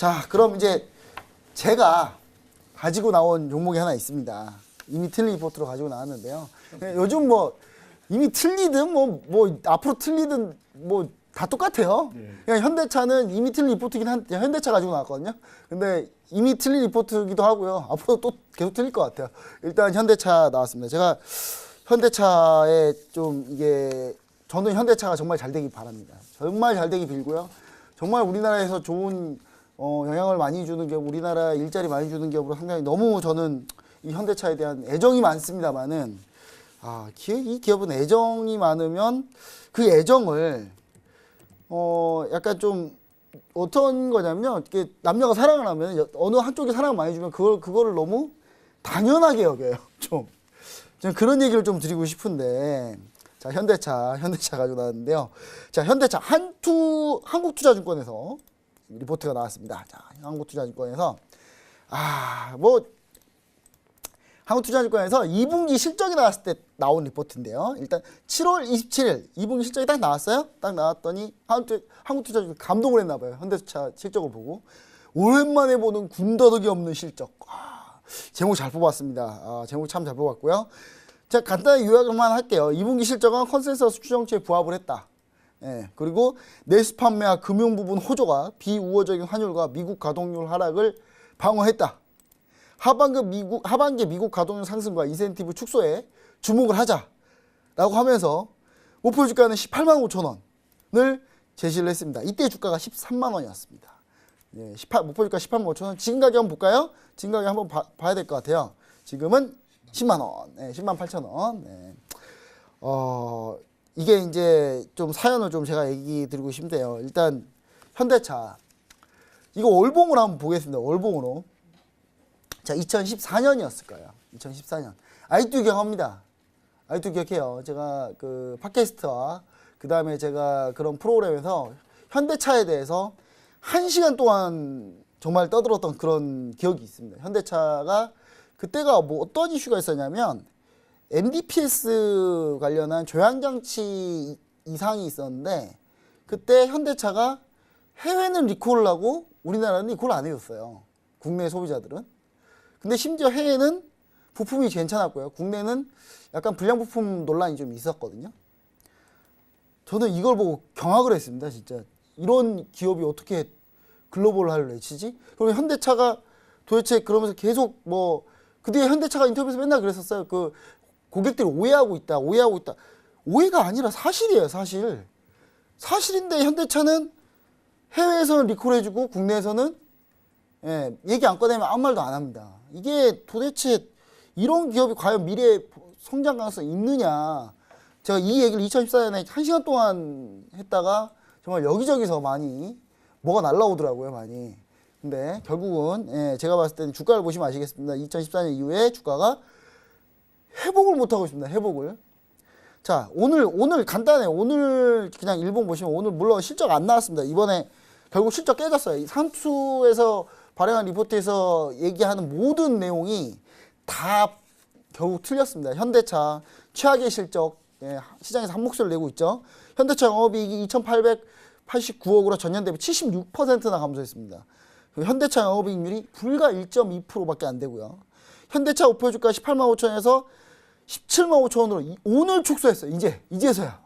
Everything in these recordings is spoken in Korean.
자, 그럼 이제 제가 가지고 나온 종목이 하나 있습니다. 이미 틀린 리포트로 가지고 나왔는데요. 예, 요즘 뭐 이미 틀리든 뭐, 뭐 앞으로 틀리든 뭐 다 똑같아요. 그냥 현대차는 이미 틀린 리포트긴 한데 현대차 가지고 나왔거든요. 근데 이미 틀린 리포트기도 하고요. 앞으로 또 계속 틀릴 것 같아요. 일단 현대차 나왔습니다. 제가 현대차에 좀 이게 저는 현대차가 정말 잘 되길 바랍니다. 정말 잘 되길 빌고요. 정말 우리나라에서 좋은 어, 영향을 많이 주는 기업, 우리나라 일자리 많이 주는 기업으로 상당히 너무 저는 이 현대차에 대한 애정이 많습니다만은 아, 기, 이 기업은 애정이 많으면 그 애정을 어, 약간 좀 어떤 거냐면요. 이게 남녀가 사랑을 하면 여- 어느 한쪽이 사랑을 많이 주면 그걸 그거를 너무 당연하게 여겨요. 좀. 저는 그런 얘기를 좀 드리고 싶은데 자 현대차 현대차 가지고 나왔는데요. 자 현대차 한투 한국투자증권에서 리포트가 나왔습니다. 자 한국투자증권에서 아 뭐 한국투자증권에서 2분기 실적이 나왔을 때 나온 리포트인데요. 일단 7월 27일 2분기 실적이 딱 나왔어요. 딱 나왔더니 한국투, 한국투자증권 감동을 했나 봐요. 현대차 실적을 보고 오랜만에 보는 군더더기 없는 실적. 아, 제목 잘 뽑았습니다. 아, 제목 참 잘 뽑았고요. 자 간단히 요약만 할게요. 2분기 실적은 컨센서스 추정치에 부합을 했다. 예, 그리고 내수 판매와 금융 부분 호조가 비우호적인 환율과 미국 가동률 하락을 방어했다. 하반기 미국 하반기 미국 가동률 상승과 인센티브 축소에 주목을 하자라고 하면서 목표 주가는 18만 5천 원을 제시를 했습니다. 이때 주가가 13만 원이었습니다. 예, 18, 목표 주가 18만 5천 원. 지금 가격 한번 볼까요? 지금 가격 한번 봐, 봐야 될 것 같아요. 지금은 10만 원, 예, 10만 8천 원. 예. 어, 이게 이제 좀 사연을 좀 제가 얘기 드리고 싶은데요. 일단 현대차 이거 월봉으로 한번 보겠습니다. 월봉으로. 자, 2014년이었을 거예요. 2014년. 아직도 기억합니다. 아직도 기억해요. 제가 그 팟캐스트와 그 다음에 제가 그런 프로그램에서 현대차에 대해서 한 시간 동안 정말 떠들었던 그런 기억이 있습니다. 현대차가 그때가 뭐 어떤 이슈가 있었냐면 MDPS 관련한 조향장치 이상이 있었는데 그때 현대차가 해외는 리콜을 하고 우리나라는 리콜 안 해줬어요. 국내 소비자들은. 근데 심지어 해외는 부품이 괜찮았고요. 국내는 약간 불량 부품 논란이 좀 있었거든요. 저는 이걸 보고 경악을 했습니다. 진짜 이런 기업이 어떻게 글로벌화를 외치지? 그리고 현대차가 도대체 그러면서 계속 뭐 그 뒤에 현대차가 인터뷰에서 맨날 그랬었어요. 그 고객들이 오해하고 있다, 오해하고 있다. 오해가 아니라 사실이에요, 사실. 사실인데 현대차는 해외에서는 리콜해주고 국내에서는 예, 얘기 안 꺼내면 아무 말도 안 합니다. 이게 도대체 이런 기업이 과연 미래에 성장 가능성이 있느냐. 제가 이 얘기를 2014년에 한 시간 동안 했다가 정말 여기저기서 많이 뭐가 날라오더라고요, 많이. 근데 결국은 예, 제가 봤을 때는 주가를 보시면 아시겠습니다. 2014년 이후에 주가가 회복을 못 하고 있습니다. 회복을. 자, 오늘 오늘 간단해. 오늘 그냥 일본 보시면 오늘 물론 실적 안 나왔습니다. 이번에 결국 실적 깨졌어요. 이 삼투에서 발행한 리포트에서 얘기하는 모든 내용이 다 결국 틀렸습니다. 현대차 최악의 실적 예, 시장에서 한 목소리를 내고 있죠. 현대차 영업이익이 2,889억으로 전년 대비 76%나 감소했습니다. 현대차 영업이익률이 불과 1.2%밖에 안 되고요. 현대차 우표 주가 18만 5천에서 17만 5천 원으로 이- 오늘 축소했어요. 이제 이제서야.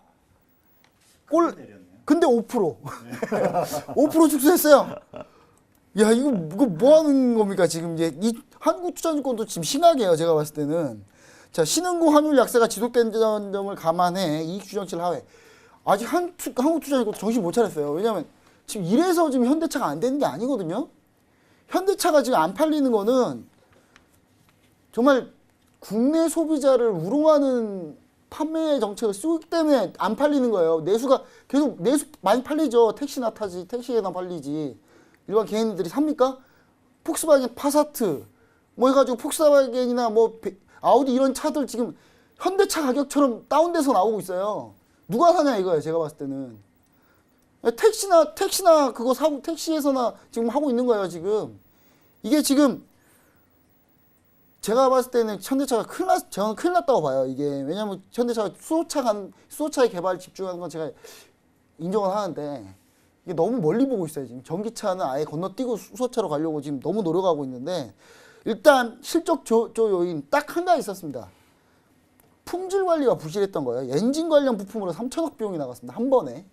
꼴 근데 5% 5% 축소했어요. 야 이거 이거 뭐 하는 겁니까? 지금 이제 이 한국 투자증권도 지금 심하게요. 제가 봤을 때는. 자 신흥국 환율 약세가 지속된 점을 감안해 이익 추정치를 하회. 아직 한 투- 한국 투자증권 정신 못 차렸어요. 왜냐면 지금 이래서 지금 현대차가 안 되는 게 아니거든요. 현대차가 지금 안 팔리는 거는 정말 국내 소비자를 우롱하는 판매 정책을 쓰기 때문에 안 팔리는 거예요. 내수가 계속 내수 많이 팔리죠. 택시나 타지, 택시에나 팔리지. 일반 개인들이 삽니까? 폭스바겐 파사트 뭐 해가지고 폭스바겐이나 뭐 베- 아우디 이런 차들 지금 현대차 가격처럼 다운돼서 나오고 있어요. 누가 사냐 이거예요. 제가 봤을 때는 택시나 택시나 그거 사고 택시에서나 지금 하고 있는 거예요. 지금 이게 지금 제가 봤을 때는 현대차가 큰일 났, 저는 큰일 났다고 봐요. 이게 왜냐면 현대차가 수소차 간 수소차의 개발 집중하는 건 제가 인정을 하는데 이게 너무 멀리 보고 있어요. 지금 전기차는 아예 건너뛰고 수소차로 가려고 지금 너무 노력하고 있는데 일단 실적 조, 조 요인 딱 한 가지 있었습니다. 품질 관리가 부실했던 거예요. 엔진 관련 부품으로 3천억 비용이 나갔습니다. 한 번에.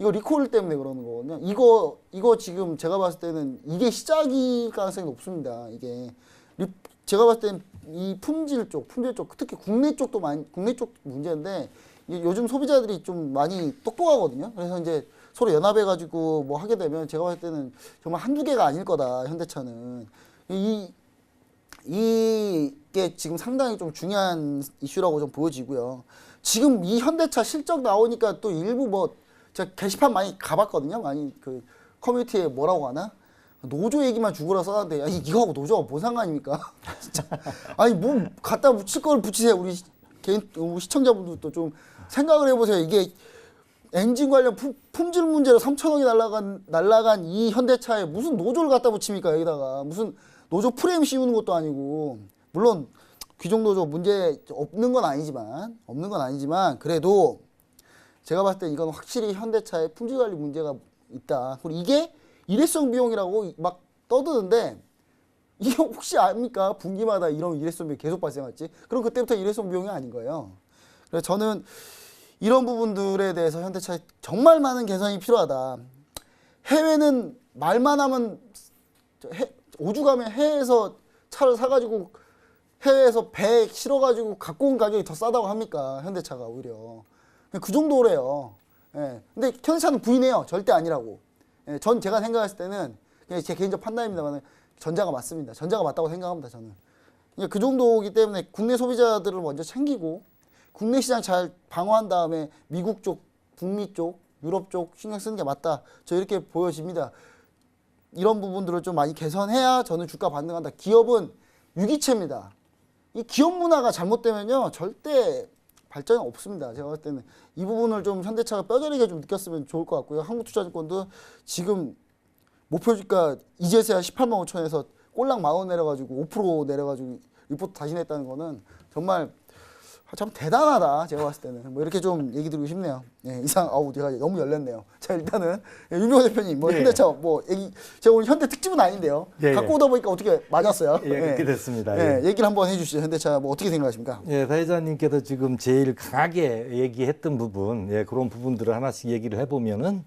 이거 리콜 때문에 그러는 거거든요. 이거 이거 지금 제가 봤을 때는 이게 시작일 가능성이 높습니다. 이게 리- 제가 봤을 때는 이 품질 쪽, 품질 쪽, 특히 국내 쪽도 많이 국내 쪽 문제인데 요즘 소비자들이 좀 많이 똑똑하거든요. 그래서 이제 서로 연합해 가지고 뭐 하게 되면 제가 봤을 때는 정말 한두 개가 아닐 거다. 현대차는 이 이게 지금 상당히 좀 중요한 이슈라고 좀 보여지고요. 지금 이 현대차 실적 나오니까 또 일부 뭐 제가 게시판 많이 가봤거든요. 많이 그 커뮤니티에 뭐라고 하나 노조 얘기만 죽으라 써놨는데 아니 이거하고 노조가 뭔 상관입니까? 진짜 아니 뭐 갖다 붙일 걸 붙이세요. 우리 시- 개인 우리 시청자분들도 좀 생각을 해보세요. 이게 엔진 관련 품, 품질 문제로 3천억이 날라간 날라간 이 현대차에 무슨 노조를 갖다 붙입니까 여기다가 무슨 노조 프레임 씌우는 것도 아니고 물론 귀족 노조 문제 없는 건 아니지만 없는 건 아니지만 그래도 제가 봤을 때 이건 확실히 현대차의 품질 관리 문제가 있다. 그리고 이게 일회성 비용이라고 막 떠드는데 이게 혹시 압니까? 분기마다 이런 일회성 비용이 계속 발생할지? 그럼 그때부터 일회성 비용이 아닌 거예요. 그래서 저는 이런 부분들에 대해서 현대차에 정말 많은 개선이 필요하다. 해외는 말만 하면 저 해, 오죽하면 해외에서 차를 사가지고 해외에서 배 실어가지고 갖고 온 가격이 더 싸다고 합니까? 현대차가 오히려 그 정도래요. 예. 근데 현대차는 부인해요. 절대 아니라고. 예. 전 제가 생각했을 때는 그냥 제 개인적 판단입니다만 전자가 맞습니다. 전자가 맞다고 생각합니다. 저는. 그러니까 그 정도이기 때문에 국내 소비자들을 먼저 챙기고 국내 시장 잘 방어한 다음에 미국 쪽, 북미 쪽, 유럽 쪽 신경 쓰는 게 맞다. 저 이렇게 보여집니다. 이런 부분들을 좀 많이 개선해야 저는 주가 반등한다. 기업은 유기체입니다. 이 기업 문화가 잘못되면요 절대 발전이 없습니다. 제가 봤을 때는 이 부분을 좀 현대차가 뼈저리게 좀 느꼈으면 좋을 것 같고요. 한국투자증권도 지금 목표 주가 이제서야 18만 5천에서 꼴랑 만원 내려가지고 5% 내려가지고 리포트 다시 냈다는 거는 정말 참 대단하다 제가 봤을 때는 뭐 이렇게 좀 얘기 드리고 싶네요. 예, 이상 아우 제가 너무 열렸네요. 자 일단은 예, 유명호 대표님 뭐 예. 현대차 뭐 얘기 제가 오늘 현대 특집은 아닌데요. 예, 갖고 예. 오다 보니까 어떻게 맞았어요. 예, 그렇게 됐습니다. 예, 예. 얘기를 한번 해주시죠. 현대차 뭐 어떻게 생각하십니까? 예, 사회자님께서 지금 제일 강하게 얘기했던 부분, 예, 그런 부분들을 하나씩 얘기를 해보면은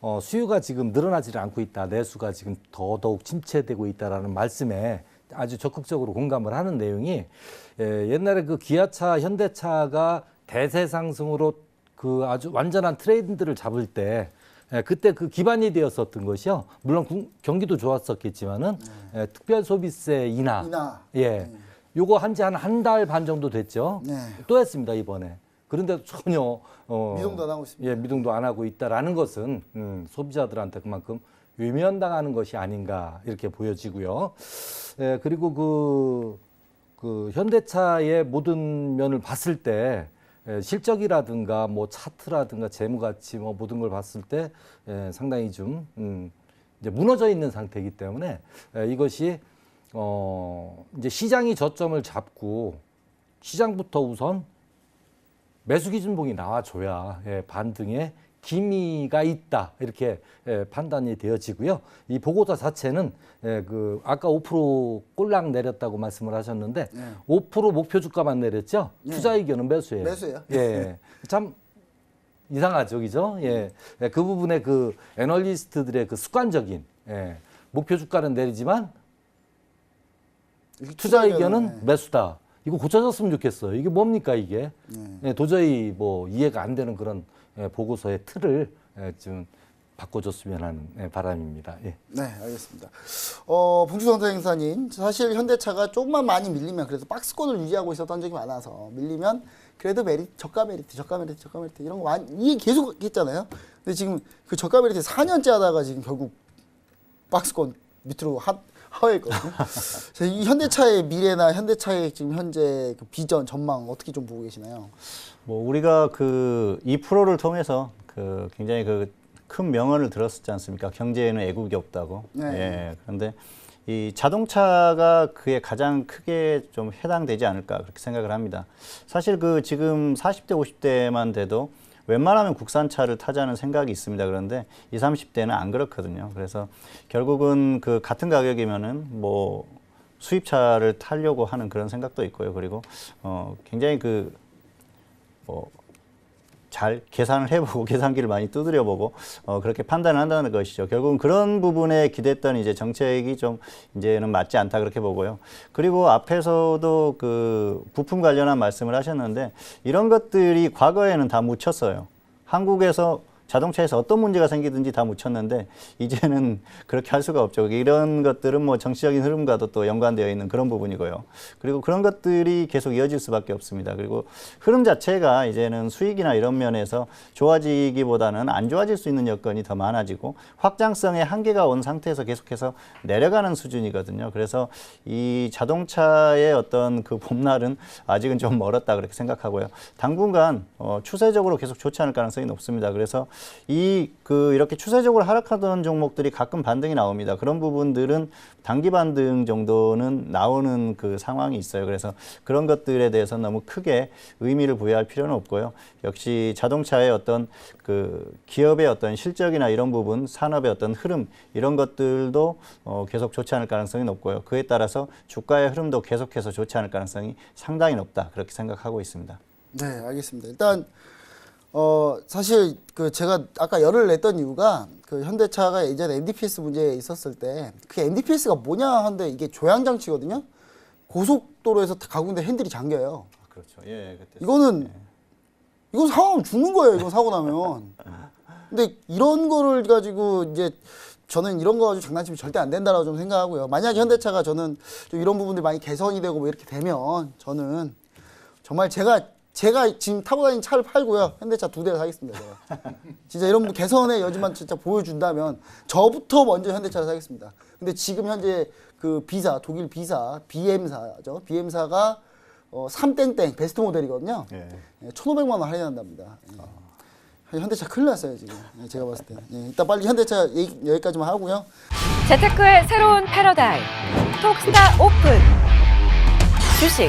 어, 수요가 지금 늘어나지 않고 있다, 내수가 지금 더더욱 침체되고 있다라는 말씀에 아주 적극적으로 공감을 하는 내용이 예, 옛날에 그 기아차, 현대차가 대세 상승으로 그 아주 완전한 트렌드를 잡을 때 예, 그때 그 기반이 되었었던 것이요. 물론 구- 경기도 좋았었겠지만은 예, 특별 소비세 인하, 인하. 예, 요거 한 지 한 한 달 반 정도 됐죠. 네. 또 했습니다 이번에. 그런데 전혀 어, 미동도 안 하고 있습니다. 예, 미동도 안 하고 있다라는 것은 음, 소비자들한테 그만큼 외면당하는 것이 아닌가 이렇게 보여지고요. 예, 그리고 그, 그 현대차의 모든 면을 봤을 때 예, 실적이라든가 뭐 차트라든가 재무 가치 뭐 모든 걸 봤을 때 예, 상당히 좀 음, 이제 무너져 있는 상태이기 때문에 예, 이것이 어 이제 시장이 저점을 잡고 시장부터 우선 매수 기준봉이 나와줘야 예, 반등에 기미가 있다 이렇게 예, 판단이 되어지고요. 이 보고서 자체는 예, 그 아까 5% 꼴랑 내렸다고 말씀을 하셨는데 네. 5% 목표 주가만 내렸죠. 네. 투자 의견은 매수예요. 매수예요. 예, 참 이상하죠, 그죠? 예, 예, 그 부분에 그 애널리스트들의 그 습관적인 예, 목표 주가는 내리지만 투자 의견은 매수다. 이거 고쳐졌으면 좋겠어요. 이게 뭡니까 이게? 네. 예, 도저히 뭐 이해가 안 되는 그런 예, 보고서의 틀을 예, 좀 바꿔줬으면 하는 예, 바람입니다. 예. 네, 알겠습니다. 어, 봉주성 행사님, 사실 현대차가 조금만 많이 밀리면 그래서 박스권을 유지하고 있었던 적이 많아서 밀리면 그래도 메리트, 저가 메리트, 저가 메리트, 저가 메리트 이런 거 많이 이게 계속 했잖아요. 근데 지금 그 저가 메리트 4년째 하다가 지금 결국 박스권 밑으로 하, 이 현대차의 미래나 현대차의 지금 현재 그 비전 전망 어떻게 좀 보고 계시나요? 뭐 우리가 그 이 프로를 통해서 그 굉장히 그 큰 명언을 들었었지 않습니까? 경제에는 애국이 없다고. 네. 예. 그런데 이 자동차가 그에 가장 크게 좀 해당되지 않을까 그렇게 생각을 합니다. 사실 그 지금 40대 50대만 돼도 웬만하면 국산차를 타자는 생각이 있습니다. 그런데 20, 30대는 안 그렇거든요. 그래서 결국은 그 같은 가격이면은 뭐 수입차를 타려고 하는 그런 생각도 있고요. 그리고 어 굉장히 그뭐 잘 계산을 해보고 계산기를 많이 두드려보고 어, 그렇게 판단을 한다는 것이죠. 결국은 그런 부분에 기댔던 이제 정책이 좀 이제는 맞지 않다 그렇게 보고요. 그리고 앞에서도 그 부품 관련한 말씀을 하셨는데 이런 것들이 과거에는 다 묻혔어요. 한국에서 자동차에서 어떤 문제가 생기든지 다 묻혔는데 이제는 그렇게 할 수가 없죠. 이런 것들은 뭐 정치적인 흐름과도 또 연관되어 있는 그런 부분이고요. 그리고 그런 것들이 계속 이어질 수밖에 없습니다. 그리고 흐름 자체가 이제는 수익이나 이런 면에서 좋아지기보다는 안 좋아질 수 있는 여건이 더 많아지고 확장성의 한계가 온 상태에서 계속해서 내려가는 수준이거든요. 그래서 이 자동차의 어떤 그 봄날은 아직은 좀 멀었다 그렇게 생각하고요. 당분간 어, 추세적으로 계속 좋지 않을 가능성이 높습니다. 그래서 이 그 이렇게 추세적으로 하락하던 종목들이 가끔 반등이 나옵니다. 그런 부분들은 단기 반등 정도는 나오는 그 상황이 있어요. 그래서 그런 것들에 대해서 너무 크게 의미를 부여할 필요는 없고요. 역시 자동차의 어떤 그 기업의 어떤 실적이나 이런 부분, 산업의 어떤 흐름 이런 것들도 어, 계속 좋지 않을 가능성이 높고요. 그에 따라서 주가의 흐름도 계속해서 좋지 않을 가능성이 상당히 높다 그렇게 생각하고 있습니다. 네, 알겠습니다. 일단 어 사실 그 제가 아까 열을 냈던 이유가 그 현대차가 예전에 NDPS 문제 있었을 때그 NDPS가 뭐냐 하는데 이게 조향 장치거든요. 고속도로에서 가군데 핸들이 잠겨요. 그렇죠. 예, 그때 이거는 이거 사고 나면 죽는 거예요. 이거 사고 나면. 근데 이런 거를 가지고 이제 저는 이런 거 가지고 장난치면 절대 안 된다라고 좀 생각하고요. 만약에 현대차가 저는 좀 이런 부분들이 많이 개선이 되고 뭐 이렇게 되면 저는 정말 제가 제가 지금 타고 다니는 차를 팔고요. 현대차 두 대를 사겠습니다. 제가. 진짜 이런 개선의 여지만 진짜 보여준다면 저부터 먼저 현대차를 사겠습니다. 근데 지금 현재 그 비사 독일 비사 BM사죠. BM사가 어, 3땡땡 베스트 모델이거든요. 예. 예, 1,500만 원 할인한답니다. 예. 현대차 큰일 났어요 지금. 예, 제가 봤을 때. 예, 이따 빨리 현대차 얘기, 여기까지만 하고요. 재테크의 새로운 패러다임 톡스타 오픈 주식,